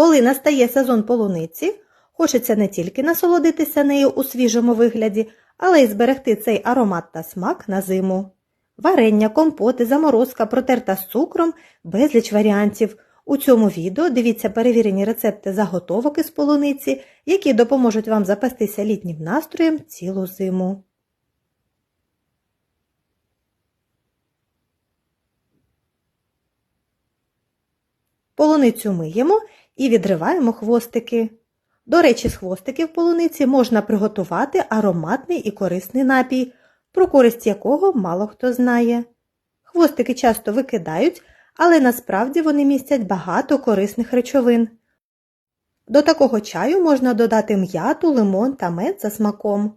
Коли настає сезон полуниці, хочеться не тільки насолодитися нею у свіжому вигляді, але й зберегти цей аромат та смак на зиму. Варення, компоти, заморозка, протерта з цукром, безліч варіантів. У цьому відео дивіться перевірені рецепти заготовок із полуниці, які допоможуть вам запастися літнім настроєм цілу зиму. Полуницю миємо і відриваємо хвостики. До речі, з хвостиків полуниці можна приготувати ароматний і корисний напій, про користь якого мало хто знає. Хвостики часто викидають, але насправді вони містять багато корисних речовин. До такого чаю можна додати м'яту, лимон та мед за смаком.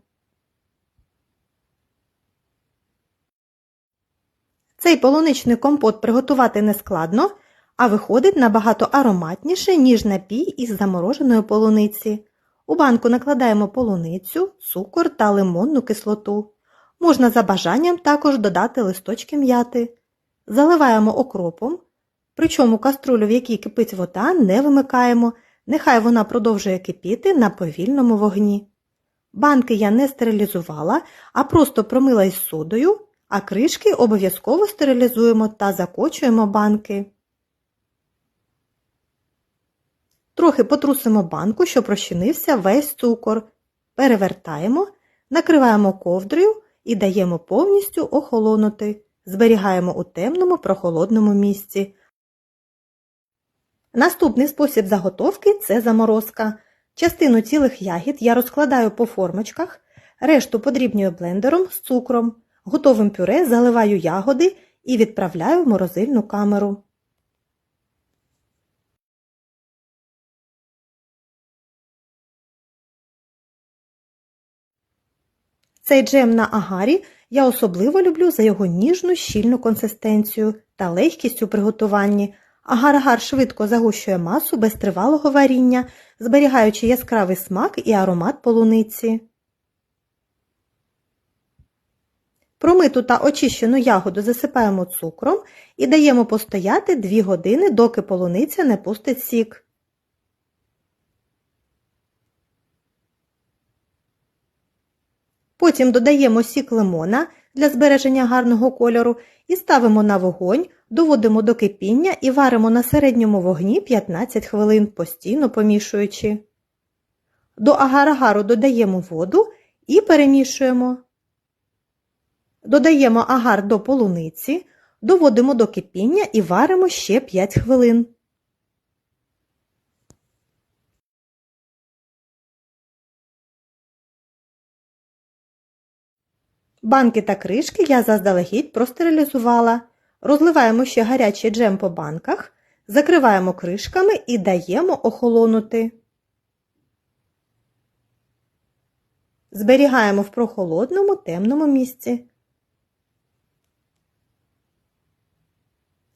Цей полуничний компот приготувати нескладно, а виходить набагато ароматніше, ніж напій із замороженої полуниці. У банку накладаємо полуницю, цукор та лимонну кислоту. Можна за бажанням також додати листочки м'яти. Заливаємо окропом, причому каструлю, в якій кипить вода, не вимикаємо, нехай вона продовжує кипіти на повільному вогні. Банки я не стерилізувала, а просто промила із содою, а кришки обов'язково стерилізуємо та закочуємо банки. Трохи потрусимо банку, щоб розчинився весь цукор. Перевертаємо, накриваємо ковдрою і даємо повністю охолонути. Зберігаємо у темному прохолодному місці. Наступний спосіб заготовки це заморозка. Частину цілих ягід я розкладаю по формочках, решту подрібнюю блендером з цукром. Готовим пюре заливаю ягоди і відправляю в морозильну камеру. Цей джем на агарі я особливо люблю за його ніжну щільну консистенцію та легкість у приготуванні. Агар-агар швидко загущує масу без тривалого варіння, зберігаючи яскравий смак і аромат полуниці. Промиту та очищену ягоду засипаємо цукром і даємо постояти 2 години, доки полуниця не пустить сік. Потім додаємо сік лимона для збереження гарного кольору і ставимо на вогонь, доводимо до кипіння і варимо на середньому вогні 15 хвилин, постійно помішуючи. До агар-агару додаємо воду і перемішуємо. Додаємо агар до полуниці, доводимо до кипіння і варимо ще 5 хвилин. Банки та кришки я заздалегідь простерилізувала. Розливаємо ще гарячий джем по банках, закриваємо кришками і даємо охолонути. Зберігаємо в прохолодному темному місці.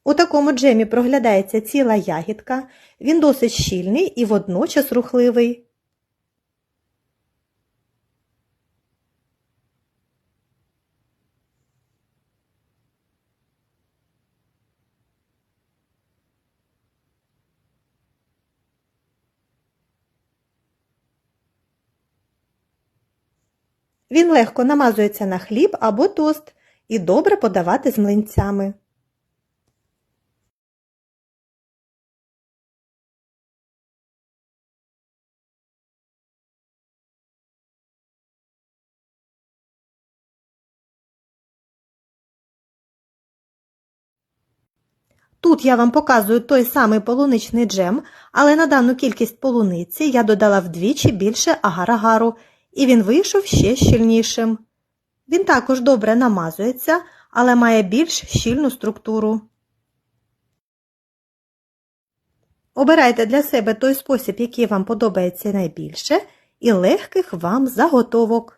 У такому джемі проглядається ціла ягідка, він досить щільний і водночас рухливий. Він легко намазується на хліб або тост і добре подавати з млинцями. Тут я вам показую той самий полуничний джем, але на дану кількість полуниці я додала вдвічі більше агар-агару, і він вийшов ще щільнішим. Він також добре намазується, але має більш щільну структуру. Обирайте для себе той спосіб, який вам подобається найбільше, і легких вам заготовок.